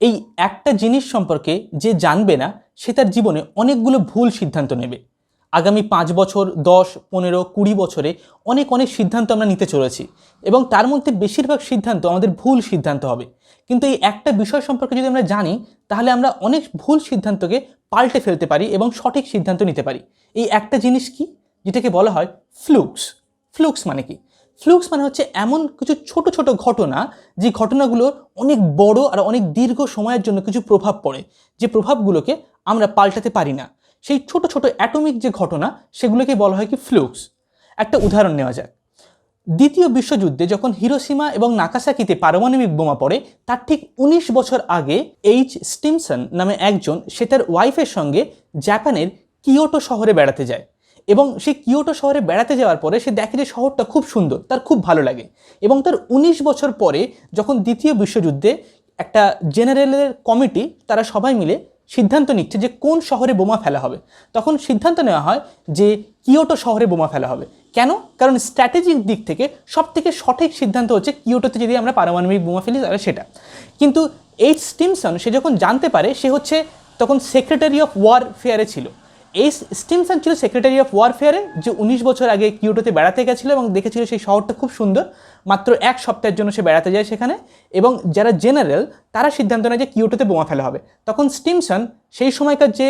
এই একটা জিনিস সম্পর্কে যে জানবে না, সে তার জীবনে অনেকগুলো ভুল সিদ্ধান্ত নেবে। আগামী পাঁচ বছর, দশ, পনেরো, কুড়ি বছরে অনেক অনেক সিদ্ধান্ত আমরা নিতে চলেছি এবং তার মধ্যে বেশিরভাগ সিদ্ধান্ত আমাদের ভুল সিদ্ধান্ত হবে। কিন্তু এই একটা বিষয় সম্পর্কে যদি আমরা জানি, তাহলে আমরা অনেক ভুল সিদ্ধান্তকে পাল্টে ফেলতে পারি এবং সঠিক সিদ্ধান্ত নিতে পারি। এই একটা জিনিস কি? যেটাকে বলা হয় ফ্লুক্স। ফ্লুক্স মানে কি? ফ্লুক্স মানে হচ্ছে এমন কিছু ছোট ছোট ঘটনা, যে ঘটনাগুলো অনেক বড় আর অনেক দীর্ঘ সময়ের জন্য কিছু প্রভাব পড়ে, যে প্রভাবগুলোকে আমরা পাল্টাতে পারি না। সেই ছোট ছোট অ্যাটমিক যে ঘটনা, সেগুলোকে বলা হয় কি ফ্লুক্স। একটা উদাহরণ নেওয়া যাক। দ্বিতীয় বিশ্বযুদ্ধে যখন হিরোসীমা এবং নাকাসাকিতে পারমাণবিক বোমা পড়ে, তার ঠিক উনিশ বছর আগে এইচ স্টিমসন নামে একজন, সে তার ওয়াইফের সঙ্গে জাপানের কিয়োটো শহরে বেড়াতে যায়। এবং সে কিয়োটো শহরে বেড়াতে যাওয়ার পরে সে দেখে যে শহরটা খুব সুন্দর, তার খুব ভালো লাগে। এবং তার উনিশ বছর পরে যখন দ্বিতীয় বিশ্বযুদ্ধে একটা জেনারেলের কমিটি, তারা সবাই মিলে সিদ্ধান্ত নিচ্ছে যে কোন শহরে বোমা ফেলা হবে। তখন সিদ্ধান্ত নেওয়া হয় যে কিয়োটো শহরে বোমা ফেলা হবে। কেন? কারণ স্ট্র্যাটেজিক দিক থেকে সব থেকে সঠিক সিদ্ধান্ত হচ্ছে কিয়োটোতে যদি আমরা পারমাণবিক বোমা ফেলি, তাহলে সেটা। কিন্তু এইচ স্টিমসন সে যখন জানতে পারে, সে হচ্ছে তখন সেক্রেটারি অফ ওয়ার ফেয়ারে ছিল। এই স্টিমসন ছিল সেক্রেটারি অফ ওয়ারফেয়ারে যে উনিশ বছর আগে কিউটোতে বেড়াতে গেছিল এবং দেখেছিল সেই শহরটা খুব সুন্দর। মাত্র এক সপ্তাহের জন্য সে বেড়াতে যায় সেখানে এবং যারা জেনারেল, তারা সিদ্ধান্ত নেয় যে কিউটোতে বোমা ফেলা হবে। তখন স্টিমসন সেই সময়কার যে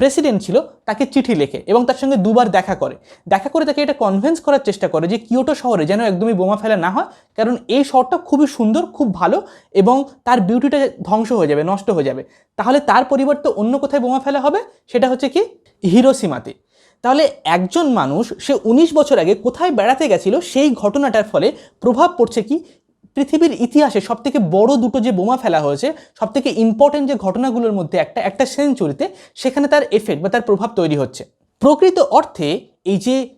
প্রেসিডেন্ট ছিল, তাকে চিঠি লেখে এবং তার সঙ্গে দুবার দেখা করে। দেখা করে তাকে এটা কনভিন্স করার চেষ্টা করে যে কিয়োটো শহরে যেন একদমই বোমা ফেলা না হয়, কারণ এই শহরটা খুবই সুন্দর, খুব ভালো এবং তার বিউটিটা ধ্বংস হয়ে যাবে, নষ্ট হয়ে যাবে। তাহলে তার পরিবর্তে অন্য কোথায় বোমা ফেলা হবে? সেটা হচ্ছে কি? হিরোসীমাতে। তাহলে একজন মানুষ, সে উনিশ বছর আগে কোথায় বেড়াতে গেছিল, সেই ঘটনাটার ফলে প্রভাব পড়ছে কি? পৃথিবীর ইতিহাসে সবথেকে বড় দুটো যে বোমা ফেলা হয়েছে, সবথেকে ইম্পর্টেন্ট যে ঘটনাগুলোর মধ্যে একটা একটা সেঞ্চুরিতে সেখানে তার এফেক্ট বা তার প্রভাব তৈরি হচ্ছে। প্রকৃত অর্থে এই যে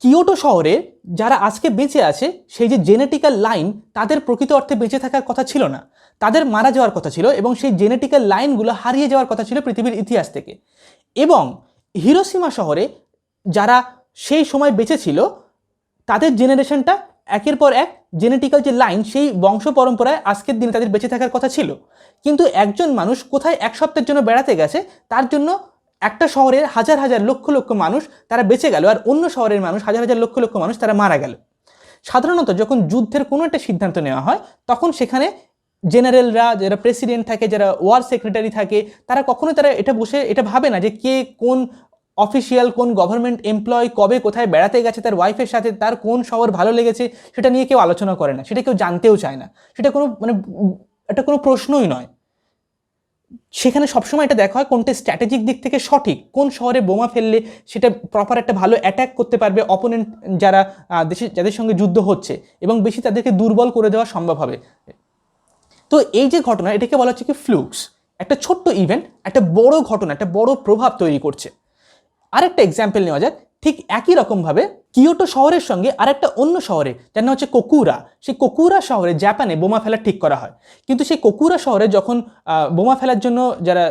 কিয়োটো শহরে যারা আজকে বেঁচে আছে, সেই যে জেনেটিক্যাল লাইন তাদের প্রকৃত অর্থে বেঁচে থাকার কথা ছিল না। তাদের মারা যাওয়ার কথা ছিল এবং সেই জেনেটিক্যাল লাইনগুলো হারিয়ে যাওয়ার কথা ছিল পৃথিবীর ইতিহাস থেকে। এবং হিরোসীমা শহরে যারা সেই সময় বেঁচে ছিল, তাদের জেনারেশনটা একের পর এক জেনেটিক্যাল যে লাইন সেই বংশ পরম্পরায় আজকের দিনে তাদের বেঁচে থাকার কথা ছিল। কিন্তু একজন মানুষ কোথায় এক সপ্তাহের জন্য বেড়াতে গেছে, তার জন্য একটা শহরের হাজার হাজার লক্ষ লক্ষ মানুষ তারা বেঁচে গেল আর অন্য শহরের মানুষ হাজার হাজার লক্ষ লক্ষ মানুষ তারা মারা গেল। সাধারণত যখন যুদ্ধের কোনো একটা সিদ্ধান্ত নেওয়া হয়, তখন সেখানে জেনারেলরা, যারা প্রেসিডেন্ট থাকে, যারা ওয়ার সেক্রেটারি থাকে, তারা কখনো তারা এটা বসে, এটা ভাবে না যে কে কোন অফিসিয়াল কোন গভর্নমেন্ট এমপ্লয় কবে কোথায় বেড়াতে গেছে, তার ওয়াইফের সাথে তার কোন শহর ভালো লেগেছে, সেটা নিয়ে কেউ আলোচনা করে না। সেটা কেউ জানতেও চায় না। সেটা কোনো মানে এটা কোনো প্রশ্নই নয়। সেখানে সবসময় এটা দেখা হয় কোনটা স্ট্র্যাটেজিক দিক থেকে সঠিক, কোন শহরে বোমা ফেললে সেটা প্রপার একটা ভালো অ্যাট্যাক করতে পারবে অপোনেন্ট যারা দেশে, যাদের সঙ্গে যুদ্ধ হচ্ছে এবং বেশি তাদেরকে দুর্বল করে দেওয়া সম্ভব হবে। তো এই যে ঘটনা, এটাকে বলা হচ্ছে কি ফ্লুক্স একটা ছোট্ট ইভেন্ট একটা বড় ঘটনা, একটা বড় প্রভাব তৈরি করছে। আরেকটা এক্সাম্পল নেওয়া যাক। ঠিক একই রকমভাবে কিয়োটো শহরের সঙ্গে আরেকটা অন্য শহরে, যার নাম হচ্ছে কোকুরা। সেই কোকুরা শহরে জাপানে বোমা ফেলা ঠিক করা হয়। কিন্তু সেই কোকুরা শহরে যখন বোমা ফেলার জন্য যারা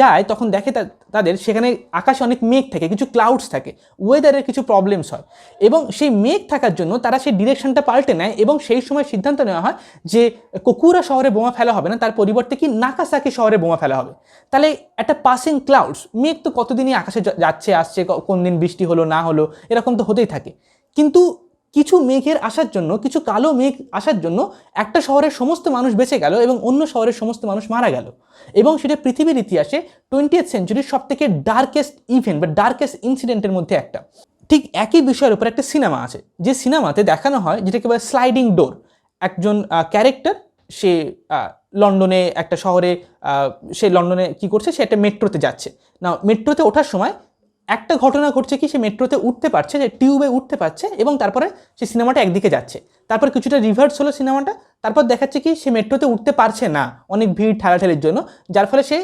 যায়, তখন দেখে তাদের সেখানে আকাশে অনেক মেঘ থাকে, কিছু ক্লাউডস থাকে। ওয়েদারের কিছু প্রবলেমস হয়। এবং সেই মেঘ থাকার জন্য তারা সেই ডিরেকশনটা পাল্টে নেয় এবং সেই সময় সিদ্ধান্ত নেওয়া হয় যে, কোকুরা শহরে বোমা ফেলা হবে না, তার পরিবর্তে কি নাকাসাকি শহরে বোমা ফেলা হবে। তাহলে একটা পাসিং ক্লাউডস মেঘ তো কতদিনই আকাশে যাচ্ছে, আসছে কোন দিন বৃষ্টি হলো, না হলো, এরকম তো হতেই থাকে। কিন্তু কিছু মেঘের আসার জন্য, কিছু কালো মেঘ আসার জন্য একটা শহরের সমস্ত মানুষ বেঁচে গেল এবং অন্য শহরের সমস্ত মানুষ মারা গেল। এবং সেটা পৃথিবীর ইতিহাসে টোয়েন্টিয়েথ সেঞ্চুরির সব থেকে ডার্কেস্ট ইভেন্ট বা ডার্কেস্ট ইনসিডেন্টের মধ্যে একটা। ঠিক একই বিষয়ের উপর একটা সিনেমা আছে। যে সিনেমাতে দেখানো হয় যেটাকে বলে স্লাইডিং ডোর একজন ক্যারেক্টার সে লন্ডনে একটা শহরে সে লন্ডনে কি করছে? সে একটা মেট্রোতে যাচ্ছে। না মেট্রোতে ওঠার সময় একটা ঘটনা ঘটছে কি, সে মেট্রোতে উঠতে পারছে, যে টিউবে উঠতে পারছে এবং তারপরে সে সিনেমাটা একদিকে যাচ্ছে। তারপর কিছুটা রিভার্স হলো সিনেমাটা, তারপর দেখাচ্ছে কি, সে মেট্রোতে উঠতে পারছে না অনেক ভিড়, ঠেলাঠেলির জন্য, যার ফলে সে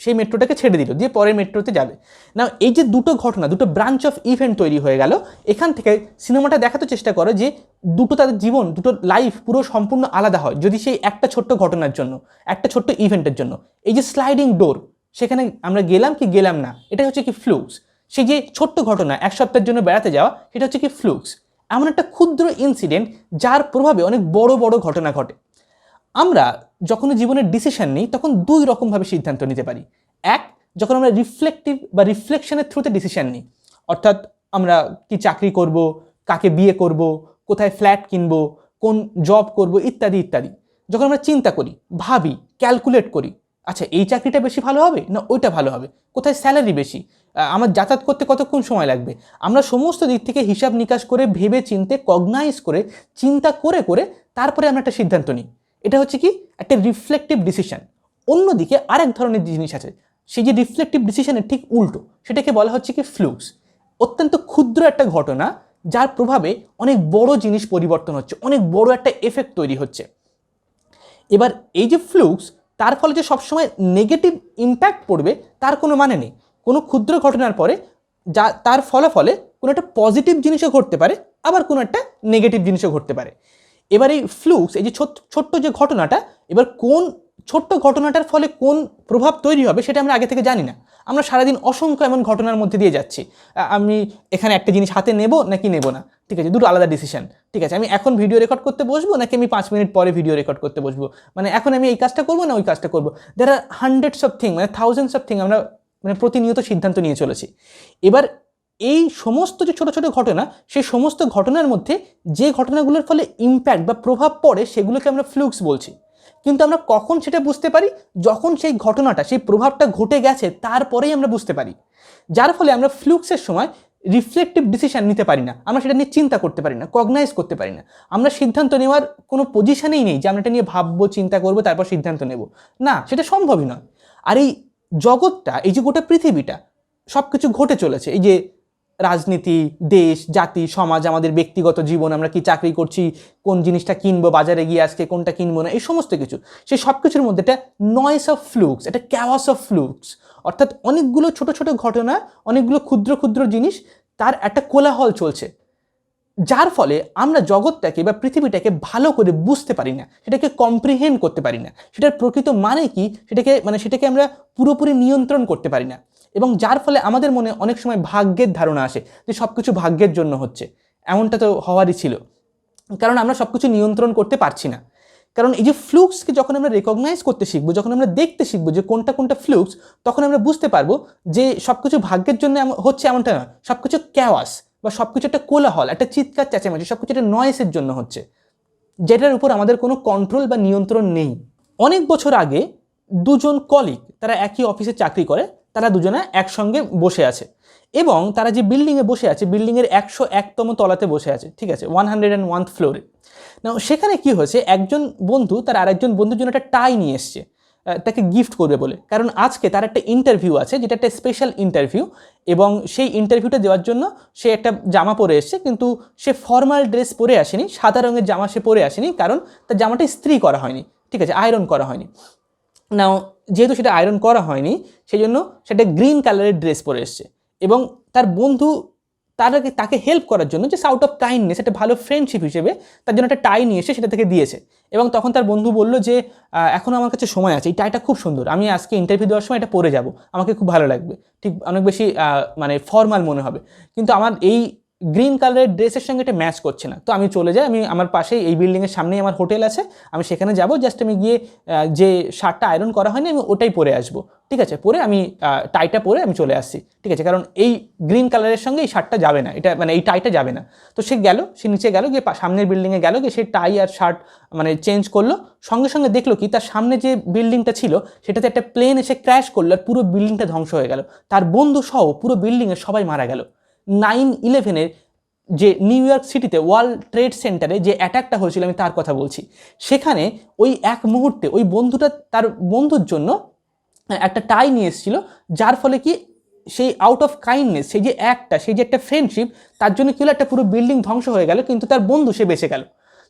সেই মেট্রোটাকে ছেড়ে দিল, দিয়ে পরের মেট্রোতে যাবে। না এই যে দুটো ঘটনা, দুটো ব্রাঞ্চ অফ ইভেন্ট তৈরি হয়ে গেল, এখান থেকে সিনেমাটা দেখাতে চেষ্টা করে যে দুটো তাদের জীবন, দুটো লাইফ পুরো সম্পূর্ণ আলাদা হয়, যদি সেই একটা ছোট্ট ঘটনার জন্য, একটা ছোট্ট ইভেন্টের জন্য। এই যে স্লাইডিং ডোর সেখানে আমরা গেলাম কি, গেলাম না এটা হচ্ছে কি ফ্লুক্স সেই যে ছোট্ট ঘটনা, এক সপ্তাহের জন্য বেড়াতে যাওয়া, সেটা হচ্ছে কি ফ্লুক্স। এমন একটা ক্ষুদ্র ইনসিডেন্ট যার প্রভাবে অনেক বড় বড় ঘটনা ঘটে। আমরা যখন জীবনের ডিসিশন নিই, তখন দুই রকমভাবে সিদ্ধান্ত নিতে পারি। এক, যখন আমরা রিফ্লেকটিভ বা রিফ্লেকশনের থ্রুতে ডিসিশন নিই, অর্থাৎ আমরা কি চাকরি করব, কাকে বিয়ে করব, কোথায় ফ্ল্যাট কিনব, কোন জব করব, ইত্যাদি ইত্যাদি। যখন আমরা চিন্তা করি, ভাবি ক্যালকুলেট করি আচ্ছা এই চাকরিটা বেশি ভালো হবে না ওইটা ভালো হবে? কোথায় স্যালারি বেশি? আমার যাতায়াত করতে কতক্ষণ সময় লাগবে? আমরা সমস্ত দিক থেকে হিসাব নিকাশ করে, ভেবে চিনতে কগনাইজ করে, চিন্তা করে করে তারপরে আমরা একটা সিদ্ধান্ত নিই। এটা হচ্ছে কি? একটা রিফ্লেকটিভ ডিসিশান অন্যদিকে আরেক ধরনের জিনিস আছে, সেই যে রিফ্লেকটিভ ডিসিশানের ঠিক উল্টো, সেটাকে বলা হচ্ছে কি ফ্লুক্স অত্যন্ত ক্ষুদ্র একটা ঘটনা, যার প্রভাবে অনেক বড় জিনিস পরিবর্তন হচ্ছে, অনেক বড় একটা এফেক্ট তৈরি হচ্ছে। এবার এই যে ফ্লুক্স তার ফলে যে সবসময় নেগেটিভ ইম্প্যাক্ট পড়বে, তার কোনো মানে নেই। কোনো ক্ষুদ্র ঘটনার পরে যা তার ফলাফলে কোনো একটা পজিটিভ জিনিসও ঘটতে পারে, আবার কোনো একটা নেগেটিভ জিনিসও ঘটতে পারে। এবার এই ফ্লুক্স এই যে ছোট- ছোট্ট যে ঘটনাটা, এবার কোন ছোট্ট ঘটনাটার ফলে কোন প্রভাব তৈরি হবে সেটা আমরা আগে থেকে জানি না। আমরা সারাদিন অসংখ্য এমন ঘটনার মধ্যে দিয়ে যাচ্ছি। আমি এখানে একটা জিনিস হাতে নেব নাকি নেব না? ঠিক আছে, দুটো আলাদা ডিসিশন ঠিক আছে, আমি এখন ভিডিও রেকর্ড করতে বসবো নাকি আমি পাঁচ মিনিট পরে ভিডিও রেকর্ড করতে বসবো? মানে এখন আমি এই কাজটা করব না ওই কাজটা করব? দের আর হান্ড্রেডস অফ থিং মানে থাউজেন্ডস অফ থিং আমরা মানে প্রতিনিয়ত সিদ্ধান্ত নিয়ে চলেছি। এবার এই সমস্ত যে ছোট ছোট ঘটনা, সেই সমস্ত ঘটনার মধ্যে যে ঘটনাগুলোর ফলে ইম্প্যাক্ট বা প্রভাব পড়ে, সেগুলোকে আমরা ফ্লুক্স বলছি। কিন্তু আমরা কখন সেটা বুঝতে পারি? যখন সেই ঘটনাটা, সেই প্রভাবটা ঘটে গেছে, তারপরেই আমরা বুঝতে পারি। যার ফলে আমরা ফ্লুক্সের সময় রিফ্লেকটিভ ডিসিশান নিতে পারি না। আমরা সেটা নিয়ে চিন্তা করতে পারি না কগনাইজ করতে পারি না। আমরা সিদ্ধান্ত নেওয়ার কোনো পজিশানেই নেই যে আমরা এটা নিয়ে ভাববো, চিন্তা করব, তারপর সিদ্ধান্ত নেব। না, সেটা সম্ভবই নয়। আর এই জগৎটা, এই যে গোটা পৃথিবীটা সব কিছু ঘটে চলেছে। এই যে রাজনীতি, দেশ, জাতি, সমাজ, আমাদের ব্যক্তিগত জীবন, আমরা কি চাকরি করছি, কোন জিনিসটা কিনবো, বাজারে গিয়ে আজকে কোনটা কিনবো না, এই সমস্ত কিছু। সেই সব কিছুর মধ্যে একটা নয়েস অফ ফ্লুক্স একটা ক্যাওয়াস অফ ফ্লুক্স অর্থাৎ অনেকগুলো ছোট ছোট ঘটনা, অনেকগুলো ক্ষুদ্র ক্ষুদ্র জিনিস, তার একটা কোলাহল চলছে। যার ফলে আমরা জগৎটাকে বা পৃথিবীটাকে ভালো করে বুঝতে পারি না, সেটাকে কম্প্রিহেন্ড করতে পারি না। সেটার প্রকৃত মানে কি? সেটাকে মানে সেটাকে আমরা পুরোপুরি নিয়ন্ত্রণ করতে পারি না। এবং যার ফলে আমাদের মনে অনেক সময় ভাগ্যের ধারণা আসে যে সব কিছু ভাগ্যের জন্য হচ্ছে। এমনটা তো হওয়ারই ছিল। কারণ আমরা সব কিছু নিয়ন্ত্রণ করতে পারছি না। কারণ এই যে ফ্লুক্সকে যখন আমরা রেকগনাইজ করতে শিখব, যখন আমরা দেখতে শিখব যে কোনটা কোনটা ফ্লুক্স, তখন আমরা বুঝতে পারব যে সব কিছু ভাগ্যের জন্য হচ্ছে এমনটা নয় সব কিছু ক্যাওয়াস বা সব কিছু একটা কোলাহল, একটা চিৎকার চেঁচামেচি সব কিছু একটা নয়েসের জন্য হচ্ছে, যেটার উপর আমাদের কোনো কন্ট্রোল বা নিয়ন্ত্রণ নেই। অনেক বছর আগে দুজন কলিগ তারা একই অফিসে চাকরি করে, তারা দুজনে একসঙ্গে বসে আছে এবং তারা যে বিল্ডিংয়ে বসে আছে বিল্ডিংয়ের একশো একতম তলাতে বসে আছে, ঠিক আছে ওয়ান হান্ড্রেড অ্যান্ড ওয়ান ফ্লোরে না সেখানে কি হয়েছে, একজন বন্ধু, তার আরেকজন বন্ধুর জন্য একটা টাই নিয়ে এসছে। তাকে গিফট করবে বলে। কারণ আজকে তার একটা ইন্টারভিউ আছে, যেটা একটা স্পেশাল ইন্টারভিউ এবং সেই ইন্টারভিউটা দেওয়ার জন্য সে একটা জামা পরে এসছে, কিন্তু সে ফর্মাল ড্রেস পরে আসেনি, সাদা রঙের জামা সে পরে আসেনি, কারণ তার জামাটা ইস্ত্রি করা হয়নি, ঠিক আছে আয়রন করা হয়নি। নাও যেহেতু সেটা আয়রন করা হয়নি সেই জন্য সেটা গ্রিন কালারের ড্রেস পরে এসছে এবং তার বন্ধু তারাকে তাকে হেল্প করার জন্য যে আউট অফ কাইন্ডনেস একটা ভালো ফ্রেন্ডশিপ হিসেবে তার জন্য একটা টাই নিয়ে এসে সেটা থেকে দিয়েছে। এবং তখন তার বন্ধু বলল যে এখন আমার কাছে সময় আছে, এই টাইটা খুব সুন্দর, আমি আজকে ইন্টারভিউ দেওয়ার সময় এটা পরে যাব, আমাকে খুব ভালো লাগবে। ঠিক অনেক বেশি মানে ফর্মাল মনে হবে। কিন্তু আমার এই গ্রিন কালারের ড্রেসের সঙ্গে এটা ম্যাচ করছে না। তো আমি চলে যাই, আমি আমার পাশেই এই বিল্ডিংয়ের সামনেই আমার হোটেল আছে, আমি সেখানে যাব জাস্ট আমি গিয়ে যে শার্টটা আয়রন করা হয়নি আমি ওটাই পরে আসব। ঠিক আছে? পরে আমি টাইটা পরে আমি চলে আসছি। ঠিক আছে? কারণ এই গ্রিন কালারের সঙ্গে এই শার্টটা যাবে না। এটা মানে এই টাইটা যাবে না। তো সে গেল, সে নিচে গেল, গিয়ে সামনের বিল্ডিংয়ে গেল, গিয়ে সে টাই আর শার্ট মানে চেঞ্জ করল। সঙ্গে সঙ্গে দেখল কি, তার সামনে যে বিল্ডিংটা ছিল, সেটাতে একটা প্লেন এসে ক্র্যাশ করল আর পুরো বিল্ডিংটা ধ্বংস হয়ে গেল। তার বন্ধু সহ পুরো বিল্ডিংয়ে সবাই মারা গেল। নাইন ইলেভেনের যে নিউ ইয়র্ক সিটিতে ওয়ার্ল্ড ট্রেড সেন্টারে যে অ্যাটাকটা হয়েছিল, আমি তার কথা বলছি। সেখানে ওই এক মুহূর্তে ওই বন্ধুটা, তার বন্ধুর জন্য একটা টাই নিয়ে এসেছিল, যার ফলে কি সেই আউট অফ কাইন্ডনেস সেই যে একটা সেই যে একটা ফ্রেন্ডশিপ তার জন্য কি হলো, একটা পুরো বিল্ডিং ধ্বংস হয়ে গেল, কিন্তু তার বন্ধু সে বেঁচে গেল।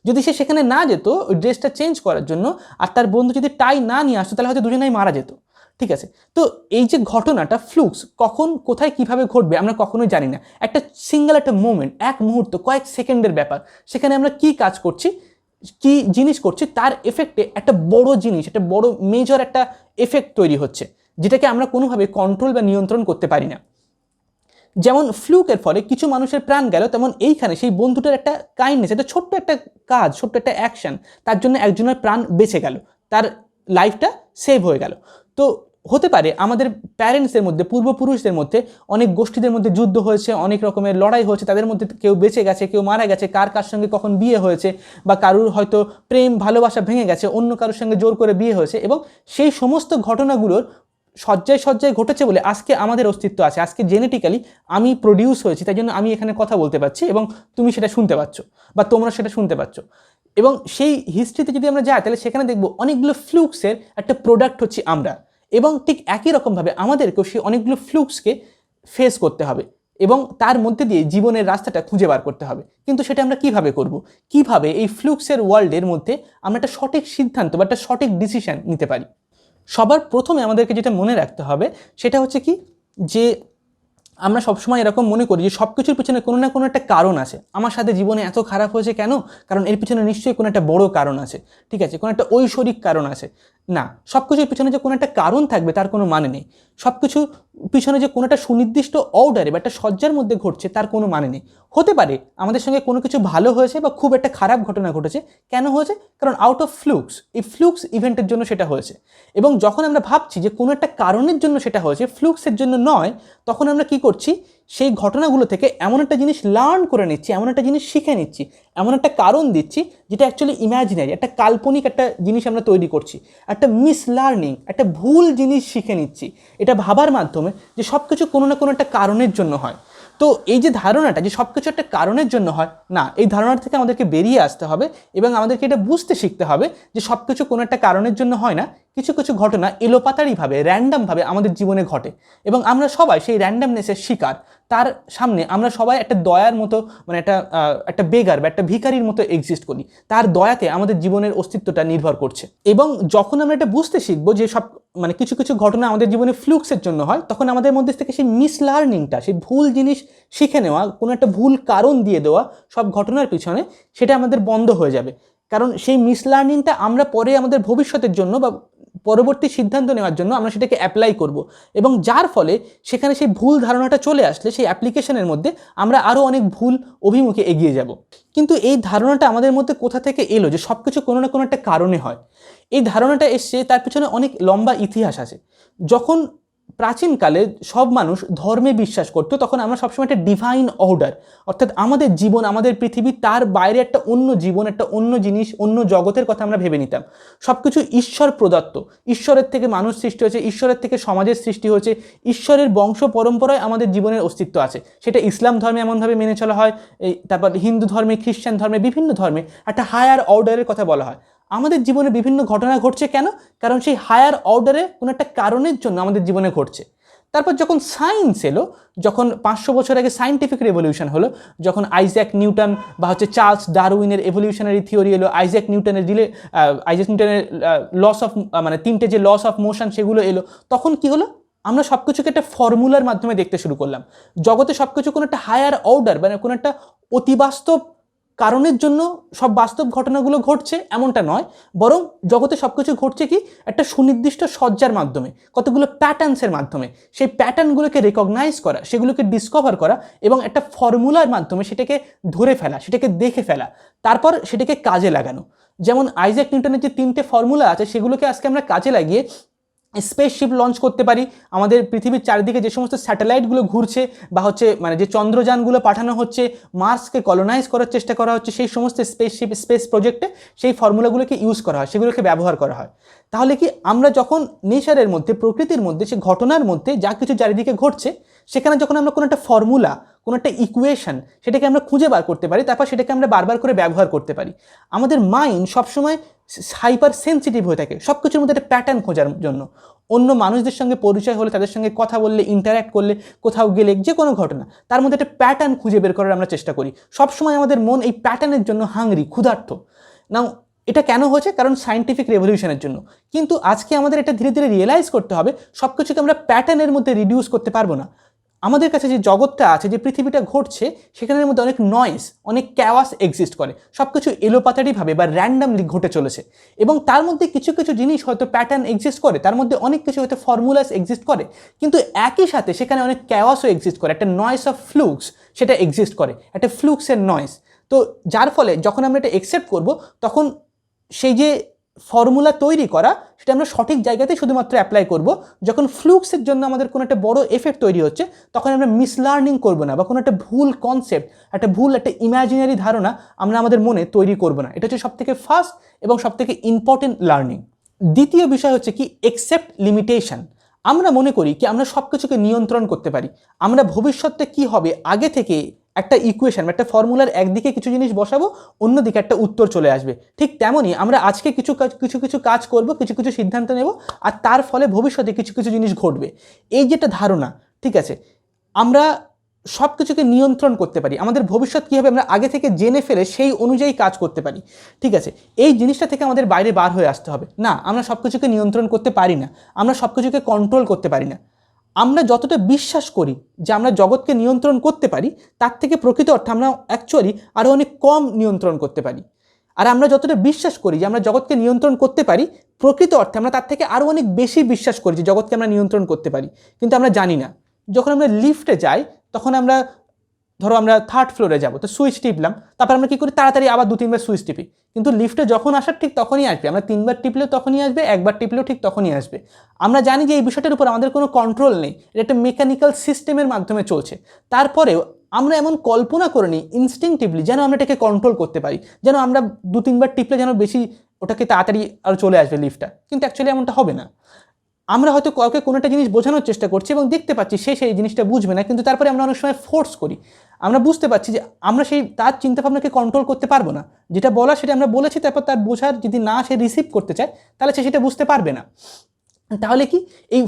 যদি সে সেখানে না যেত, ওই ড্রেসটা চেঞ্জ করার জন্য, আর তার বন্ধু যদি টাই না নিয়ে আসতো, তাহলে হয়তো দুজনেই মারা যেত। ঠিক আছে? তো এই যে ঘটনাটা ফ্লুক্স কখন, কোথায় কীভাবে ঘটবে আমরা কখনোই জানি না। একটা সিঙ্গেল একটা মোমেন্ট এক মুহূর্ত, কয়েক সেকেন্ডের ব্যাপার, সেখানে আমরা কি কাজ করছি, কি জিনিস করছি, তার এফেক্টে একটা বড় জিনিস, একটা বড় মেজর একটা এফেক্ট তৈরি হচ্ছে, যেটাকে আমরা কোনোভাবে কন্ট্রোল বা নিয়ন্ত্রণ করতে পারি না। যেমন ফ্লুকের ফলে কিছু মানুষের প্রাণ গেল, তেমন এইখানে সেই বন্ধুটার একটা কাইন্ডনেস একটা ছোট্ট একটা কাজ, ছোট্ট একটা অ্যাকশন তার জন্য একজনের প্রাণ বেঁচে গেল, তার লাইফটা সেভ হয়ে গেল। তো হতে পারে, আমাদের প্যারেন্টসের মধ্যে, পূর্বপুরুষদের মধ্যে অনেক গোষ্ঠীদের মধ্যে যুদ্ধ হয়েছে, অনেক রকমের লড়াই হয়েছে, তাদের মধ্যে কেউ বেঁচে গেছে, কেউ মারা গেছে, কার কার সঙ্গে কখন বিয়ে হয়েছে বা কারুর হয়তো প্রেম, ভালোবাসা ভেঙে গেছে, অন্য কারোর সঙ্গে জোর করে বিয়ে হয়েছে এবং সেই সমস্ত ঘটনাগুলোর সজ্জায় সজ্জায় ঘটেছে বলে আজকে আমাদের অস্তিত্ব আছে। আজকে জেনেটিক্যালি আমি প্রডিউস হয়েছি, তাই জন্য আমি এখানে কথা বলতে পারছি এবং তুমি সেটা শুনতে পাচ্ছ বা তোমরা সেটা শুনতে পাচ্ছ। এবং সেই হিস্ট্রিতে যদি আমরা যাই, তাহলে সেখানে দেখব অনেকগুলো ফ্লুক্সের একটা প্রোডাক্ট হচ্ছে আমরা। এবং ঠিক একই রকমভাবে আমাদেরকেও সেই অনেকগুলো ফ্লুক্সকে ফেস করতে হবে এবং তার মধ্যে দিয়ে জীবনের রাস্তাটা খুঁজে বার করতে হবে। কিন্তু সেটা আমরা কীভাবে করব? কীভাবে এই ফ্লুক্সের ওয়ার্ল্ডের মধ্যে আমরা একটা সঠিক সিদ্ধান্ত বা একটা সঠিক ডিসিশন নিতে পারি? সবার প্রথমে আমাদেরকে যেটা মনে রাখতে হবে সেটা হচ্ছে কি? যে আমরা সবসময় এরকম মনে করি যে সব কিছুর পিছনে কোনো না কোনো একটা কারণ আছে। আমার সাথে জীবনে এত খারাপ হয়েছে কেন? কারণ এর পিছনে নিশ্চয়ই কোনো একটা বড় কারণ আছে। ঠিক আছে? কোনো একটা ঐশ্বরিক কারণ আছে। না সব কিছুর পিছনে যে কোনো একটা কারণ থাকবে, তার কোনো মানে নেই। সব কিছু পিছনে যে কোনো একটা সুনির্দিষ্ট অর্ডারে বা একটা সজ্জার মধ্যে ঘটছে, তার কোনো মানে নেই। হতে পারে আমাদের সঙ্গে কোনো কিছু ভালো হয়েছে বা খুব একটা খারাপ ঘটনা ঘটেছে। কেন হয়েছে? কারণ আউট অফ ফ্লুক্স এই ফ্লুক্স ইভেন্টের জন্য সেটা হয়েছে। এবং যখন আমরা ভাবছি যে কোনো একটা কারণের জন্য সেটা হয়েছে ফ্লুক্সের জন্য নয়, তখন আমরা কি করছি? সেই ঘটনাগুলো থেকে এমন একটা জিনিস লার্ন করে নিচ্ছি, এমন একটা জিনিস শিখে নিচ্ছি, এমন একটা কারণ দিচ্ছি যেটা অ্যাকচুয়ালি ইম্যাজিনারি একটা কাল্পনিক একটা জিনিস আমরা তৈরি করছি। একটা মিস লার্নিং একটা ভুল জিনিস শিখে নিচ্ছি। এটা ভাবার মাধ্যমে যে সব কিছু কোনো না কোনো একটা কারণের জন্য হয়। তো এই যে ধারণাটা যে সব কিছু একটা কারণের জন্য হয়, না, এই ধারণার থেকে আমাদেরকে বেরিয়ে আসতে হবে এবং আমাদেরকে এটা বুঝতে শিখতে হবে যে সব কিছু কোনো একটা কারণের জন্য হয় না কিছু কিছু ঘটনা এলোপাতারিভাবে র্যান্ডামভাবে আমাদের জীবনে ঘটে এবং আমরা সবাই সেই র্যান্ডামনেসের শিকার। তার সামনে আমরা সবাই একটা দয়ার মতো মানে একটা একটা বেগার বা একটা ভিখারির মতো এক্সিস্ট করি। তার দয়াতে আমাদের জীবনের অস্তিত্বটা নির্ভর করছে। এবং যখন আমরা এটা বুঝতে শিখব যে সব মানে কিছু কিছু ঘটনা আমাদের জীবনে ফ্লুক্সের জন্য হয়, তখন আমাদের মধ্যে থেকে সেই মিসলার্নিংটা সেই ভুল জিনিস শিখে নেওয়া, কোনো একটা ভুল কারণ দিয়ে দেওয়া সব ঘটনার পিছনে সেটা আমাদের বন্ধ হয়ে যাবে। কারণ সেই মিসলার্নিংটা আমরা পরে আমাদের ভবিষ্যতের জন্য বা পরবর্তী সিদ্ধান্ত নেওয়ার জন্য আমরা সেটাকে অ্যাপ্লাই করব। এবং যার ফলে সেখানে সেই ভুল ধারণাটা চলে আসলে সেই অ্যাপ্লিকেশনের মধ্যে আমরা আরও অনেক ভুল অভিমুখে এগিয়ে যাব। কিন্তু এই ধারণাটা আমাদের মধ্যে কোথা থেকে এলো যে সব কিছু কোনো না কোনো একটা কারণে হয়। এই ধারণাটা এসছে, তার পিছনে অনেক লম্বা ইতিহাস আছে। যখন প্রাচীনকালে সব মানুষ ধর্মে বিশ্বাস করতো, তখন আমরা সবসময় একটা ডিভাইন অর্ডার অর্থাৎ আমাদের জীবন, আমাদের পৃথিবী, তার বাইরে একটা অন্য জীবন, একটা অন্য জিনিস, অন্য জগতের কথা আমরা ভেবে নিতাম। সব কিছু ঈশ্বর প্রদত্ত। ঈশ্বরের থেকে মানুষ সৃষ্টি হয়েছে, ঈশ্বরের থেকে সমাজের সৃষ্টি হয়েছে, ঈশ্বরের বংশ পরম্পরায় আমাদের জীবনের অস্তিত্ব আছে। সেটা ইসলাম ধর্মে এমনভাবে মেনে চলা হয় তারপর হিন্দু ধর্মে, খ্রিস্টান ধর্মে, বিভিন্ন ধর্মে একটা হায়ার অর্ডারের কথা বলা হয়। আমাদের জীবনে বিভিন্ন ঘটনা ঘটছে কেন? কারণ সেই হায়ার অর্ডারে কোনো একটা কারণের জন্য আমাদের জীবনে ঘটছে। তারপর যখন সায়েন্স এলো, যখন পাঁচশো বছর আগে সায়েন্টিফিক রেভলিউশন হলো, যখন আইজ্যাক নিউটন বা হচ্ছে চার্লস ডারউইনের এভলিউশনারি থিওরি এলো আইজ্যাক নিউটনের দিলে আইজ্যাক নিউটনের লস অফ মানে তিনটে যে লস অফ মোশন সেগুলো এলো, তখন কি হলো? আমরা সব কিছুকে একটা ফর্মুলার মাধ্যমে দেখতে শুরু করলাম। জগতে সব কিছু কোনো একটা হায়ার অর্ডার মানে কোনো একটা অতিবাস্তব কারণের জন্য সব বাস্তব ঘটনাগুলো ঘটছে এমনটা নয়, বরং জগতে সব কিছু ঘটছে কি? একটা সুনির্দিষ্ট সজ্জার মাধ্যমে, কতগুলো প্যাটার্নসের মাধ্যমে। সেই প্যাটার্নগুলোকে রেকগনাইজ করা, সেগুলোকে ডিসকভার করা এবং একটা ফর্মুলার মাধ্যমে সেটাকে ধরে ফেলা, সেটাকে দেখে ফেলা, তারপর সেটাকে কাজে লাগানো। যেমন আইজ্যাক নিউটনের যে তিনটে ফর্মুলা আছে, সেগুলোকে আজকে আমরা কাজে লাগিয়ে স্পেসশিপ লঞ্চ করতে পারি। আমাদের পৃথিবীর চারিদিকে যে সমস্ত স্যাটেলাইটগুলো ঘুরছে বা হচ্ছে মানে যে চন্দ্রযানগুলো পাঠানো হচ্ছে মার্সকে কলোনাইজ করার চেষ্টা করা হচ্ছে, সেই সমস্ত স্পেসশিপ স্পেস প্রজেক্টে সেই ফর্মুলাগুলোকে ইউজ করা হয়, সেগুলোকে ব্যবহার করা হয়। তাহলে কি আমরা যখন নেচারের মধ্যে, প্রকৃতির মধ্যে, সে ঘটনার মধ্যে যা কিছু চারিদিকে ঘটছে, সেখানে যখন আমরা কোনো একটা ফর্মুলা কোনো একটা ইকুয়েশন সেটাকে আমরা খুঁজে বার করতে পারি, তারপর সেটাকে আমরা বারবার করে ব্যবহার করতে পারি। আমাদের মাইন্ড সবসময় হাইপার সেন্সিটিভ হয়ে থাকে। সব কিছুর মধ্যে একটা প্যাটার্ন খোঁজার জন্য। অন্য মানুষদের সঙ্গে পরিচয় হলে, তাদের সঙ্গে কথা বললে ইন্টারাক্ট করলে, কোথাও গেলে, যে কোনো ঘটনা, তার মধ্যে একটা প্যাটার্ন খুঁজে বের করার আমরা চেষ্টা করি। সবসময় আমাদের মন এই প্যাটার্নের জন্য হাংরি ক্ষুধার্থ নাও এটা কেন হয়েছে? কারণ সায়েন্টিফিক রেভলিউশনের জন্য। কিন্তু আজকে আমাদের এটা ধীরে ধীরে রিয়েলাইজ করতে হবে সব কিছুকে আমরা প্যাটার্নের মধ্যে রিডিউস করতে পারব না। আমাদের কাছে যে জগৎটা আছে, যে পৃথিবীটা ঘটছে, সেখানের মধ্যে অনেক নয়েস অনেক ক্যাওয়াস এক্সিস্ট করে। সব কিছু এলোপাতারিভাবে বা র্যান্ডামলি ঘটে চলেছে। এবং তার মধ্যে কিছু কিছু জিনিস হয়তো প্যাটার্ন এক্সিস্ট করে, তার মধ্যে অনেক কিছু হয়তো ফর্মুলাস এক্সিস্ট করে, কিন্তু একই সাথে সেখানে অনেক ক্যাওয়াসও এক্সিস্ট করে। একটা নয়েস অফ ফ্লুক্স সেটা এক্সিস্ট করে। একটা ফ্লুক্সের নয়েস তো যার ফলে যখন আমরা এটা একসেপ্ট করব, তখন সেই যে ফর্মুলা তৈরি করা, সেটা আমরা সঠিক জায়গাতে শুধুমাত্র অ্যাপ্লাই করব। যখন ফ্লুক্সের জন্য আমাদের কোনো একটা বড় এফেক্ট তৈরি হচ্ছে, তখন আমরা মিসলার্নিং করব না বা কোনো একটা ভুল কনসেপ্ট একটা ভুল, একটা ইমাজিনারি ধারণা আমরা আমাদের মনে তৈরি করব না। এটা হচ্ছে সবথেকে ফার্স্ট এবং সবথেকে ইম্পর্টেন্ট লার্নিং দ্বিতীয় বিষয় হচ্ছে কি? একসেপ্ট লিমিটেশন আমরা মনে করি কি, আমরা সব কিছুকে নিয়ন্ত্রণ করতে পারি। আমরা ভবিষ্যতে কি হবে? আগে থেকে একটা ইকুয়েশন একটা ফর্মুলার একদিকে কিছু জিনিস বসাবো, অন্যদিকে একটা উত্তর চলে আসবে। ঠিক তেমনই আমরা আজকে কিছু কাজ, কিছু কিছু কাজ করব, কিছু কিছু সিদ্ধান্ত নেব, আর তার ফলে ভবিষ্যতে কিছু কিছু জিনিস ঘটবে। এই যেটা ধারণা, ঠিক আছে? আমরা সব কিছুকে নিয়ন্ত্রণ করতে পারি। আমাদের ভবিষ্যৎ কী হবে আমরা আগে থেকে জেনে ফেলে সেই অনুযায়ী কাজ করতে পারি। ঠিক আছে? এই জিনিসটা থেকে আমাদের বাইরে বার হয়ে আসতে হবে। না, আমরা সব কিছুকে নিয়ন্ত্রণ করতে পারি না। আমরা সব কিছুকে কন্ট্রোল করতে পারি না। আমরা যতটা বিশ্বাস করি যে আমরা জগৎকে নিয়ন্ত্রণ করতে পারি, তার থেকে প্রকৃত অর্থে আমরা অ্যাকচুয়ালি আরও অনেক কম নিয়ন্ত্রণ করতে পারি। আর আমরা যতটা বিশ্বাস করি যে আমরা জগৎকে নিয়ন্ত্রণ করতে পারি, প্রকৃত অর্থে আমরা তার থেকে আরও অনেক বেশি বিশ্বাস করি যে জগৎকে আমরা নিয়ন্ত্রণ করতে পারি। কিন্তু আমরা জানি না। যখন আমরা লিফটে যাই, তখন আমরা ধরো আমরা থার্ড ফ্লোরে যাব, তো সুইচ টিপলাম, তারপর আমরা কী করি? তাড়াতাড়ি আবার দু তিনবার সুইচ টিপি। কিন্তু লিফটে যখন আসার ঠিক তখনই আসবে। আমরা তিনবার টিপলেও তখনই আসবে, একবার টিপলেও ঠিক তখনই আসবে। আমরা জানি যে এই বিষয়টার উপর আমাদের কোনো কন্ট্রোল নেই। এটা একটা মেকানিক্যাল সিস্টেমের মাধ্যমে চলছে। তারপরেও আমরা এমন কল্পনা করে নিই ইনস্টিংটিভলি যেন আমরা এটাকে কন্ট্রোল করতে পারি। যেন আমরা দু তিনবার টিপলে যেন বেশি ওটাকে তাড়াতাড়ি আর চলে আসবে লিফটটা কিন্তু অ্যাকচুয়ালি এমনটা হবে না। আমরা হয়তো কাউকে কোনো একটা জিনিস বোঝানোর চেষ্টা করছি এবং দেখতে পাচ্ছি সে সেই জিনিসটা বুঝবে না, কিন্তু তারপরে আমরা অনেক সময় ফোর্স করি। আমরা বুঝতে পারছি যে আমরা সেই তার চিন্তাভাবনাকে কন্ট্রোল করতে পারব না। যেটা বলা, সেটা আমরা বলেছি, তারপর তার বোঝার যদি না সে রিসিভ করতে চায়, তাহলে সে সেটা বুঝতে পারবে না। তাহলে কি? এই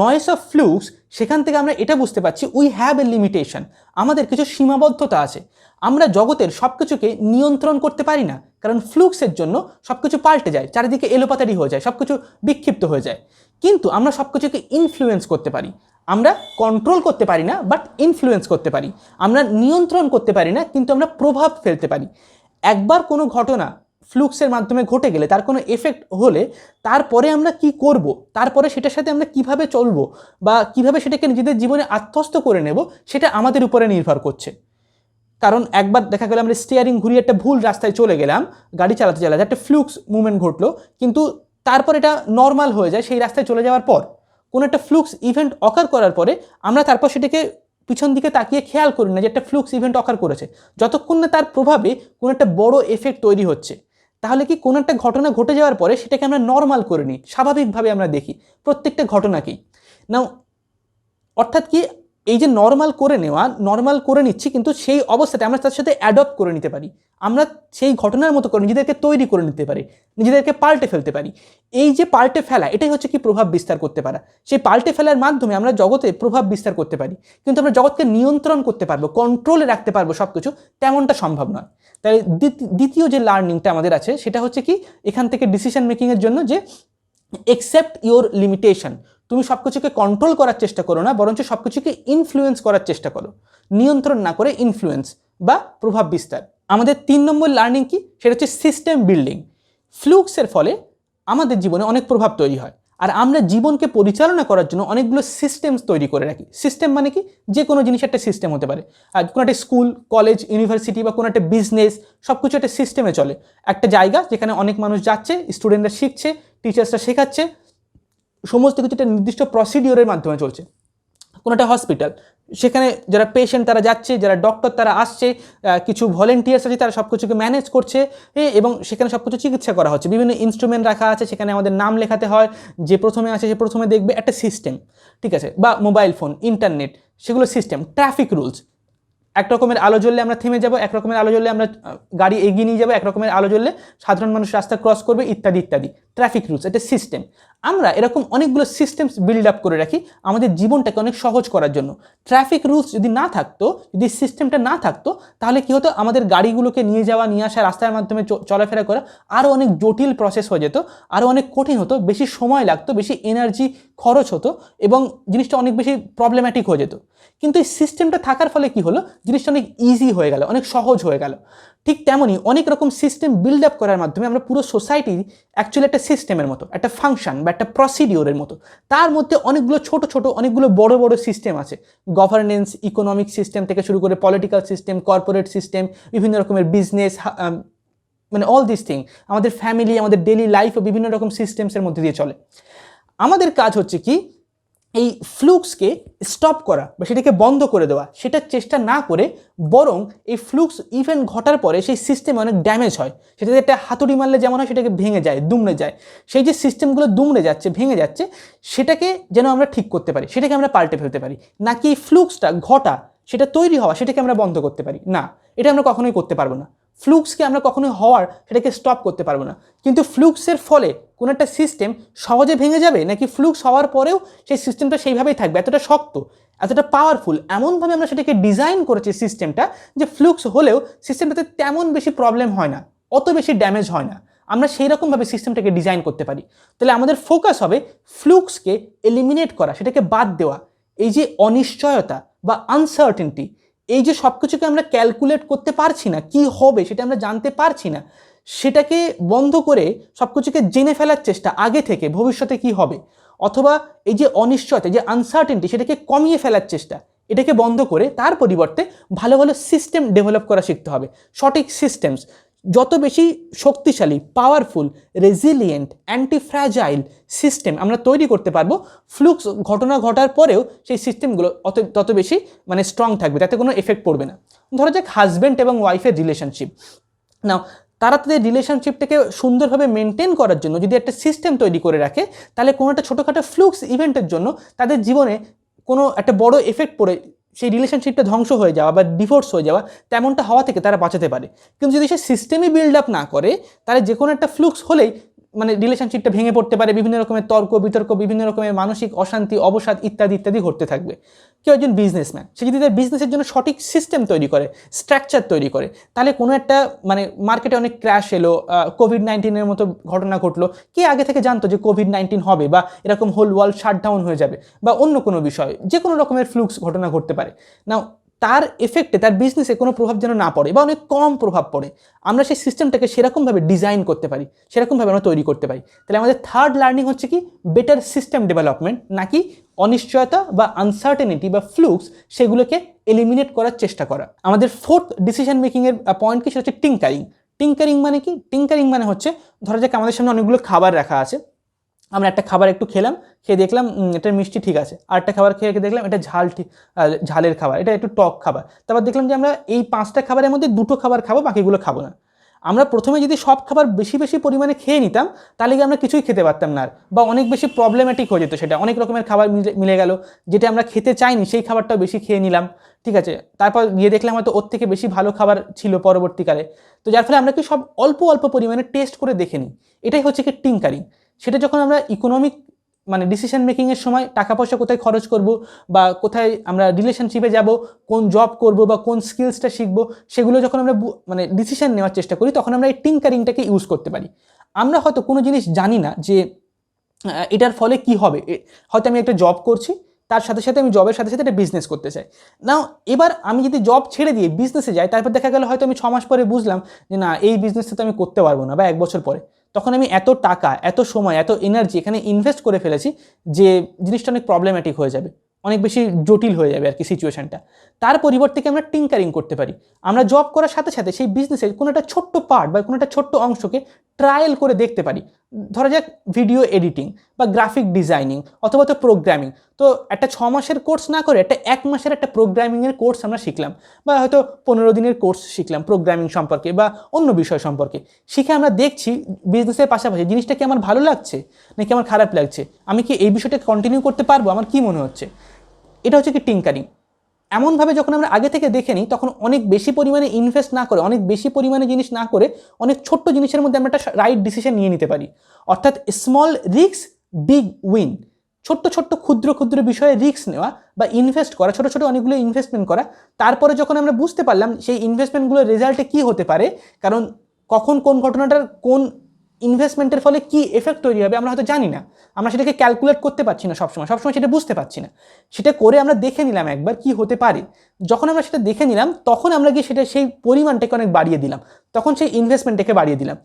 নয়েস অফ ফ্লুক্স সেখান থেকে আমরা এটা বুঝতে পারছি উই হ্যাভ এ লিমিটেশন আমাদের কিছু সীমাবদ্ধতা আছে। আমরা জগতের সব কিছুকে নিয়ন্ত্রণ করতে পারি না, কারণ ফ্লুক্সের জন্য সব কিছু পাল্টে যায়, চারিদিকে এলোপাতারি হয়ে যায় সব কিছু বিক্ষিপ্ত হয়ে যায়। কিন্তু আমরা সব কিছুকে ইনফ্লুয়েন্স করতে পারি। আমরা কন্ট্রোল করতে পারি না বাট ইনফ্লুয়েন্স করতে পারি। আমরা নিয়ন্ত্রণ করতে পারি না, কিন্তু আমরা প্রভাব ফেলতে পারি। একবার কোনো ঘটনা ফ্লুক্সের মাধ্যমে ঘটে গেলে, তার কোনো এফেক্ট হলে তারপরে আমরা কি করব? তারপরে সেটার সাথে আমরা কীভাবে চলবো? বা কীভাবে সেটাকে নিজেদের জীবনে আত্মস্থ করে নেব? সেটা আমাদের উপরে নির্ভর করছে। কারণ একবার দেখা গেল আমরা স্টিয়ারিং ঘুরিয়ে একটা ভুল রাস্তায় চলে গেলাম, গাড়ি চালাতে চালাতে একটা ফ্লুক্স মুভমেন্ট ঘটলো, কিন্তু তারপর এটা নর্মাল হয়ে যায়, সেই রাস্তায় চলে যাওয়ার পর। কোনো একটা ফ্লুক্স ইভেন্ট অকার করার পরে আমরা তারপর সেটাকে পিছন দিকে তাকিয়ে খেয়াল করি না যে একটা ফ্লুক্স ইভেন্ট অকার করেছে। যতক্ষণ না তার প্রভাবে কোনো একটা বড় এফেক্ট তৈরি হচ্ছে, তাহলে কি কোনো একটা ঘটনা ঘটে যাওয়ার পরে সেটাকে আমরা নর্মাল করে নিই, স্বাভাবিকভাবে আমরা দেখি প্রত্যেকটা ঘটনাকেই। নাও অর্থাৎ কি এই যে নর্মাল করে নেওয়া নর্মাল করে নিচ্ছি কিন্তু সেই অবস্থাতে আমরা তার সাথে অ্যাডপ্ট করে নিতে পারি। আমরা সেই ঘটনার মতো করে নিজেদেরকে তৈরি করে নিতে পারি, নিজেদেরকে পাল্টে ফেলতে পারি। এই যে পাল্টে ফেলা, এটাই হচ্ছে কি প্রভাব বিস্তার করতে পারা। সেই পাল্টে ফেলার মাধ্যমে আমরা জগতে প্রভাব বিস্তার করতে পারি। কিন্তু আমরা জগৎকে নিয়ন্ত্রণ করতে পারব কন্ট্রোলে রাখতে পারব সব কিছু তেমনটা সম্ভব নয়। তাই দ্বিতীয় যে লার্নিংটা আমাদের আছে, সেটা হচ্ছে কি, এখান থেকে ডিসিশন মেকিংয়ের জন্য যে একসেপ্ট ইওর লিমিটেশন তুমি সব কিছুকে কন্ট্রোল করার চেষ্টা করো না, বরঞ্চ সব কিছুকে ইনফ্লুয়েন্স করার চেষ্টা করো। নিয়ন্ত্রণ না করে ইনফ্লুয়েন্স বা প্রভাব বিস্তার। আমাদের তিন নম্বর লার্নিং কি? সেটা হচ্ছে সিস্টেম বিল্ডিং ফ্লুক্সের ফলে আমাদের জীবনে অনেক প্রভাব তৈরি হয়। আর আমরা জীবনকে পরিচালনা করার জন্য অনেকগুলো সিস্টেমস তৈরি করে রাখি। সিস্টেম মানে কি? যে কোনো জিনিস একটা সিস্টেম হতে পারে। আর কোনো একটা স্কুল কলেজ ইউনিভার্সিটি বা কোনো একটা বিজনেস সব কিছু একটা সিস্টেমে চলে। একটা জায়গা যেখানে অনেক মানুষ যাচ্ছে স্টুডেন্টরা শিখছে টিচার্সরা শেখাচ্ছে সমস্ত কিছু একটা নির্দিষ্ট প্রসিডিওরের মাধ্যমে চলছে। কোনো একটা হসপিটাল সেখানে যারা পেশেন্ট তারা যাচ্ছে, যারা ডক্টর তারা আসছে কিছু ভলেন্টিয়ার্স আছে, তারা সব কিছুকে ম্যানেজ করছে এবং সেখানে সব কিছু চিকিৎসা করা হচ্ছে। বিভিন্ন ইনস্ট্রুমেন্ট রাখা আছে, সেখানে আমাদের নাম লেখাতে হয়, যে প্রথমে আছে সে প্রথমে দেখবে একটা সিস্টেম ঠিক আছে? বা মোবাইল ফোন ইন্টারনেট সেগুলো সিস্টেম ট্রাফিক রুলস এক রকমের আলো জ্বললে আমরা থেমে যাব, এক রকমের আলো জ্বললে আমরা গাড়ি এগিয়ে নিয়ে যাব, এক রকমের আলো জ্বললে সাধারণ মানুষ রাস্তা ক্রস করবে, ইত্যাদি ইত্যাদি। ট্রাফিক রুলস এটা সিস্টেম আমরা এরকম অনেকগুলো সিস্টেমস বিল্ড আপ করে রাখি আমাদের জীবনটাকে অনেক সহজ করার জন্য। ট্রাফিক রুলস যদি না থাকতো, যদি সিস্টেমটা না থাকতো, তাহলে কী হতো? আমাদের গাড়িগুলোকে নিয়ে যাওয়া, নিয়ে আসা, রাস্তার মাধ্যমে চলাফেরা করা আরও অনেক জটিল প্রসেস হয়ে যেত আরও অনেক কঠিন হতো, বেশি সময় লাগতো, বেশি এনার্জি খরচ হতো এবং জিনিসটা অনেক বেশি প্রবলেম্যাটিক হয়ে যেত। কিন্তু এই সিস্টেমটা থাকার ফলে কি হলো? জিনিসটা অনেক ইজি হয়ে গেল, অনেক সহজ হয়ে গেল। ঠিক তেমনই অনেক রকম সিস্টেম বিল্ড আপ করার মাধ্যমে আমরা পুরো সোসাইটি অ্যাকচুয়ালি একটা সিস্টেমের মতো, একটা ফাংশন বা একটা প্রসিডিওরের মতো। তার মধ্যে অনেকগুলো ছোট ছোট, অনেকগুলো বড় বড় সিস্টেম আছে। গভর্নেন্স ইকোনমিক সিস্টেম থেকে শুরু করে পলিটিক্যাল সিস্টেম কর্পোরেট সিস্টেম বিভিন্ন রকমের বিজনেস মানে অল দিস থিং আমাদের ফ্যামিলি আমাদের ডেলি লাইফ ও বিভিন্ন রকম সিস্টেমসের মধ্যে দিয়ে চলে। আমাদের কাজ হচ্ছে কি এই ফ্লুক্সকে স্টপ করা বা সেটাকে বন্ধ করে দেওয়া, সেটার চেষ্টা না করে বরং এই ফ্লুক্স ইভেন্ট ঘটার পরে সেই সিস্টেমে অনেক ড্যামেজ হয়। সেটাতে একটা হাতুড়ি মারলে যেমন হয়, সেটাকে ভেঙে যায়, দুমড়ে যায়। সেই যে সিস্টেমগুলো দুমড়ে যাচ্ছে, ভেঙে যাচ্ছে, সেটাকে যেন আমরা ঠিক করতে পারি, সেটাকে আমরা পাল্টে ফেলতে পারি। নাকি এই ফ্লুক্সটা ঘটা, সেটা তৈরি হওয়া, সেটাকে আমরা বন্ধ করতে পারি? না, এটা আমরা কখনোই করতে পারব না। ফ্লুক্সকে আমরা কখনোই হওয়ার সেটাকে স্টপ করতে পারব না। কিন্তু ফ্লুক্সের ফলে কোনো একটা সিস্টেম সহজে ভেঙে যাবে? নাকি ফ্লুক্স হওয়ার পরেও সেই সিস্টেমটা সেইভাবেই থাকবে? এতটা শক্ত, এতটা পাওয়ারফুল এমনভাবে আমরা সেটাকে ডিজাইন করেছি সিস্টেমটা যে ফ্লুক্স হলেও সিস্টেমটাতে তেমন বেশি প্রবলেম হয় না, অত বেশি ড্যামেজ হয় না। আমরা সেই রকমভাবে সিস্টেমটাকে ডিজাইন করতে পারি। তাহলে আমাদের ফোকাস হবে ফ্লুক্সকে এলিমিনেট করা, সেটাকে বাদ দেওয়া। এই যে অনিশ্চয়তা বা আনসার্টেনটি এই যে সব কিছুকে আমরা ক্যালকুলেট করতে পারছি না, কি হবে সেটা আমরা জানতে পারছি না, সেটাকে বন্ধ করে সব কিছুকে জেনে ফেলার চেষ্টা আগে থেকে, ভবিষ্যতে কি হবে? অথবা এই যে অনিশ্চয়তা যে আনসার্টেনটি সেটাকে কমিয়ে ফেলার চেষ্টা, এটাকে বন্ধ করে তার পরিবর্তে ভালো ভালো সিস্টেম ডেভেলপ করা শিখতে হবে। সঠিক সিস্টেমস যত বেশি শক্তিশালী powerful resilient antifragile system আমরা তৈরি করতে পারব ফ্লুক্স ঘটনা ঘটার পরেও সেই সিস্টেমগুলো অত, তত বেশি মানে স্ট্রং থাকবে, তাতে কোনো এফেক্ট পড়বে না। ধরা যাক হাজব্যান্ড এবং ওয়াইফের রিলেশনশিপ নাও তারা তাদের রিলেশনশিপটাকে সুন্দরভাবে মেনটেন করার জন্য যদি একটা সিস্টেম তৈরি করে রাখে, তাহলে কোনো একটা ছোটোখাটো ফ্লুক্স ইভেন্টের জন্য তাদের জীবনে কোনো একটা বড় এফেক্ট পড়ে সেই রিলেশনশিপটা ধ্বংস হয়ে যাওয়া বা ডিভোর্স হয়ে যাওয়া তেমনটা হওয়া থেকে তারা বাঁচাতে পারে। কিন্তু যদি সে সিস্টেমই বিল্ড আপ না করে, তাহলে যে কোনো একটা ফ্লুক্স হলেই মানে রিলেশনশিপটা ভেঙে পড়তে পারে, বিভিন্ন রকমের তর্ক, বিতর্ক, বিভিন্ন রকমের মানসিক অশান্তি, অবসাদ ইত্যাদি ইত্যাদি ঘটতে থাকবে। কেউ একজন বিজনেসম্যান সে যদি তার বিজনেসের জন্য সঠিক সিস্টেম তৈরি করে স্ট্রাকচার তৈরি করে, তাহলে কোনো একটা মানে মার্কেটে অনেক ক্র্যাশ এলো কোভিড নাইন্টিনের মতো ঘটনা ঘটলো, কে আগে থেকে জানতো যে কোভিড নাইন্টিন হবে বা এরকম হোল ওয়ার্ল্ড শাটডাউন হয়ে যাবে বা অন্য কোনো বিষয় যে কোনো রকমের ফ্লুক্স ঘটনা ঘটতে পারে। না তার এফেক্টে তার বিজনেসে কোনো প্রভাব যেন না পড়ে বা অনেক কম প্রভাব পড়ে, আমরা সেই সিস্টেমটাকে সেরকমভাবে ডিজাইন করতে পারি, সেরকমভাবে আমরা তৈরি করতে পারি। তাহলে আমাদের থার্ড লার্নিং হচ্ছে কি? বেটার সিস্টেম ডেভেলপমেন্ট নাকি অনিশ্চয়তা বা আনসার্টেনিটি বা ফ্লুক্স সেগুলোকে এলিমিনেট করার চেষ্টা করা। আমাদের ফোর্থ ডিসিশন মেকিংয়ের পয়েন্ট কি? সেটা হচ্ছে টিঙ্কারিং টিঙ্কারিং মানে কি? টিঙ্কারিং মানে হচ্ছে, ধরা যাক আমাদের সামনে অনেকগুলো খাবার রাখা আছে। আমরা একটা খাবার একটু খেলাম, খেয়ে দেখলাম এটার মিষ্টি ঠিক আছে। আর একটা খাবার খেয়ে দেখলাম, এটা ঝাল ঠিক ঝালের খাবার, এটা একটু টক খাবার। তারপর দেখলাম যে আমরা এই পাঁচটা খাবারের মধ্যে দুটো খাবার খাব, বাকিগুলো খাব না। আমরা প্রথমে যদি সব খাবার বেশি বেশি পরিমাণে খেয়ে নিতাম, তাহলে কি আমরা কিছুই খেতে পারতাম না আর। বা অনেক বেশি প্রবলেম্যাটিক হয়ে যেত সেটা, অনেক রকমের খাবার মিলে মিলে গেল, যেটা আমরা খেতে চাইনি, সেই খাবারটাও বেশি খেয়ে নিলাম, ঠিক আছে। তারপর গিয়ে দেখলাম হয়তো ওর থেকে বেশি ভালো খাবার ছিল পরবর্তীকালে। তো যার ফলে আমরা কি সব অল্প অল্প পরিমাণে টেস্ট করে দেখে নিই। এটাই হচ্ছে কি টিঙ্কারিং সেটা যখন আমরা ইকোনমিক মানে ডিসিশন মেকিংয়ের সময় টাকা পয়সা কোথায় খরচ করব বা কোথায় আমরা রিলেশনশিপে যাব, কোন জব করব বা কোন স্কিলসটা শিখব, সেগুলো যখন আমরা মানে ডিসিশন নেওয়ার চেষ্টা করি, তখন আমরা এই টিঙ্কারিংটাকে ইউজ করতে পারি। আমরা হয়তো কোনো জিনিস জানি না যে এটার ফলে কি হবে। হয়তো আমি একটা জব করছি, তার সাথে সাথে আমি জবের সাথে সাথে একটা বিজনেস করতে চাই। না এবার আমি যদি জব ছেড়ে দিয়ে বিজনেসে যাই, তারপর দেখা গেল হয়তো আমি ছ মাস পরে বুঝলাম যে, না, এই বিজনেসটা তো আমি করতে পারব না বা এক বছর পরে। তখন আমি এত টাকা, এত সময়, এত এনার্জি এখানে ইনভেস্ট করে ফেলেছি যে জিনিসটা অনেক প্রবলেম্যাটিক হয়ে যাবে। অনেক বেশি জটিল হয়ে যাবে আর কি সিচুয়েশানটা তার পরিবর্তে আমরা টিঙ্কারিং করতে পারি? আমরা জব করার সাথে সাথে সেই বিজনেসের কোনো একটা ছোট্ট পার্ট বা কোনো একটা ছোট্ট অংশকে ট্রায়াল করে দেখতে পারি। ধরা যাক ভিডিও এডিটিং বা গ্রাফিক ডিজাইনিং অথবা তো প্রোগ্রামিং তো একটা ছ মাসের কোর্স না করে একটা এক মাসের একটা প্রোগ্রামিংয়ের কোর্স আমরা শিখলাম বা হয়তো পনেরো দিনের কোর্স শিখলাম প্রোগ্রামিং সম্পর্কে বা অন্য বিষয় সম্পর্কে। শিখে আমরা দেখছি বিজনেসের পাশাপাশি জিনিসটা কি আমার ভালো লাগছে নাকি আমার খারাপ লাগছে? আমি কি এই বিষয়টা কন্টিনিউ করতে পারব? আমার কি মনে হচ্ছে? এটা হচ্ছে কি টিঙ্কারিং এমনভাবে যখন আমরা আগে থেকে দেখে নিই, তখন অনেক বেশি পরিমাণে ইনভেস্ট না করে, অনেক বেশি পরিমাণে জিনিস না করে, অনেক ছোট্ট জিনিসের মধ্যে আমরা একটা রাইট ডিসিশন নিয়ে নিতে পারি। অর্থাৎ স্মল রিক্স বিগ উইন ছোট্ট ছোট্ট, ক্ষুদ্র ক্ষুদ্র বিষয়ে রিস্ক নেওয়া বা ইনভেস্ট করা, ছোটো ছোটো অনেকগুলো ইনভেস্টমেন্ট করা। তারপরে যখন আমরা বুঝতে পারলাম সেই ইনভেস্টমেন্টগুলোর রেজাল্টে কী হতে পারে, কারণ কখন কোন ঘটনাটার কোন ইনভেস্টমেন্টের ফলে কি এফেক্ট তৈরি হবে আমরা হয়তো জানি না। আমরা সেটাকে ক্যালকুলেট করতে পারছি না সবসময়। সবসময় সেটা বুঝতে পারছি না। সেটা করে আমরা দেখে নিলাম একবার কি হতে পারে। যখন আমরা সেটা দেখে নিলাম, তখন আমরা গিয়ে সেটা সেই পরিমাণটাকে অনেক বাড়িয়ে দিলাম। তখন সেই ইনভেস্টমেন্টটাকে বাড়িয়ে দিলাম।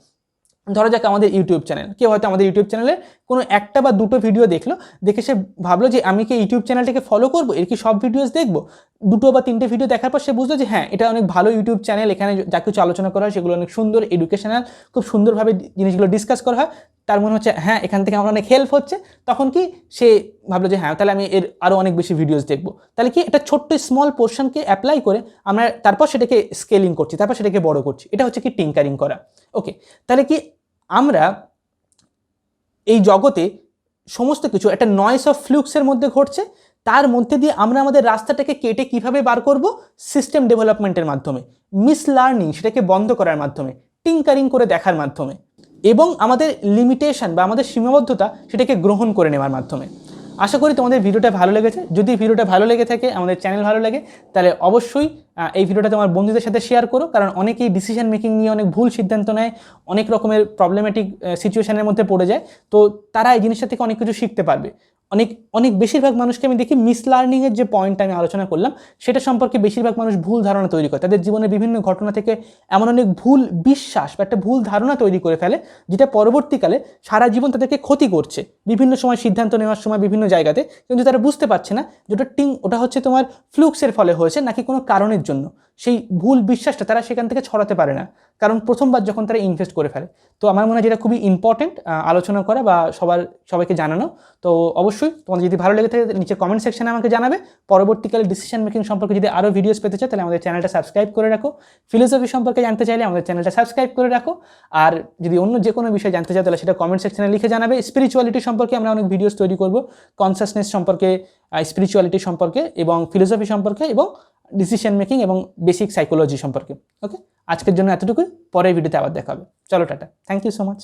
ধরা যাক আমাদের ইউটিউব চ্যানেল কেউ হয়তো আমাদের ইউটিউব চ্যানেলে কোনো একটা বা দুটো ভিডিও দেখল, দেখে সে ভাবলো যে আমি কি ইউটিউব চ্যানেলটাকে ফলো করব? এর কি সব ভিডিওস দেখব? দুটো বা তিনটে ভিডিও দেখার পর সে বুঝলো যে হ্যাঁ এটা অনেক ভালো ইউটিউব চ্যানেল এখানে যা কিছু আলোচনা করা হয় সেগুলো অনেক সুন্দর এডুকেশনাল খুব সুন্দরভাবে জিনিসগুলো ডিসকাস করা হয়। তার মনে হচ্ছে হ্যাঁ এখান থেকে আমার অনেক হেল্প হচ্ছে। তখন কি সে ভাবলো যে হ্যাঁ তাহলে আমি এর আরও অনেক বেশি ভিডিওস দেখব। তাহলে কি একটা ছোট্ট স্মল পোর্শনকে অ্যাপ্লাই করে আমরা তারপর সেটাকে স্কেলিং করছি, তারপর সেটাকে বড় করছি। এটা হচ্ছে কি টিঙ্কারিং করা। ওকে তাহলে কি আমরা এই জগতে সমস্ত কিছু, একটা নয়েস অফ ফ্লুক্সের মধ্যে ঘটছে, তার মধ্যে দিয়ে আমরা আমাদের রাস্তাটাকে কেটে কীভাবে বার করব? সিস্টেম ডেভেলপমেন্টের মাধ্যমে মিস লার্নিং সেটাকে বন্ধ করার মাধ্যমে টিঙ্কারিং করে দেখার মাধ্যমে। এবং আমাদের লিমিটেশন বা আমাদের সীমাবদ্ধতা সেটাকে গ্রহণ করে নেওয়ার মাধ্যমে। আশা করি তোমাদের ভিডিওটা ভালো লেগেছে। যদি ভিডিওটা ভালো লেগে থাকে, আমাদের চ্যানেল ভালো লাগে, তাহলে অবশ্যই এই ভিডিওটা তোমার বন্ধুদের সাথে শেয়ার করো, কারণ অনেকেই ডিসিশন মেকিং নিয়ে অনেক ভুল সিদ্ধান্ত নেয়, অনেক রকমের প্রবলেমেটিক সিচুয়েশনের মধ্যে পড়ে যায়। তো তারা এই জিনিসটা থেকে অনেক কিছু শিখতে পারবে। অনেক অনেক বেশিরভাগ মানুষকে আমি দেখি মিস লার্নিংয়ের যে পয়েন্টটা আমি আলোচনা করলাম, সেটা সম্পর্কে বেশিরভাগ মানুষ ভুল ধারণা তৈরি করে। তাদের জীবনের বিভিন্ন ঘটনা থেকে এমন অনেক ভুল বিশ্বাস বা একটা ভুল ধারণা তৈরি করে ফেলে, যেটা পরবর্তীকালে সারা জীবন তাদেরকে ক্ষতি করছে। বিভিন্ন সময় সিদ্ধান্ত নেওয়ার সময় বিভিন্ন জায়গাতে, কিন্তু তারা বুঝতে পারছে না যে ওটা টিং, ওটা হচ্ছে তোমার ফ্লুক্সের ফলে হয়েছে, নাকি কোনো কারণের জন্য। সেই ভুল বিশ্বাসটা তারা সেখান থেকে ছড়াতে পারে না। কারণ প্রথমবার যখন তারা ইনভেস্ট করে ফেলে। তো আমার মনে হয় যেটা খুবই ইম্পর্টেন্ট আলোচনা করা বা সবার, সবাইকে জানানো। তো অবশ্যই তোমাদের যদি ভালো লেগে থাকে নিচে কমেন্ট সেকশানে আমাকে জানাবে। পরবর্তীকালে ডিসিশন মেকিং সম্পর্কে যদি আরও ভিডিওস পেতে চাও, তাহলে আমাদের চ্যানেলটা সাবস্ক্রাইব করে রাখো। ফিলোসফি সম্পর্কে জানতে চাইলে আমাদের চ্যানেলটা সাবস্ক্রাইব করে রাখো। আর যদি অন্য যে কোনো বিষয় জানতে চাও, তাহলে সেটা কমেন্ট সেকশানে লিখে জানাবে। স্পিরিচুয়ালিটি সম্পর্কে আমরা অনেক ভিডিওস তৈরি করব। কনসাসনেস সম্পর্কে স্পিরিচুয়ালিটি সম্পর্কে এবং ফিলোসফি সম্পর্কে এবং ডিসিশন মেকিং এবং বেসিক সাইকোলজি সম্পর্কে ওকে আজকের জন্য এতটুকুই, পরের ভিডিওতে আবার দেখা হবে। চলো, tata. Thank you so much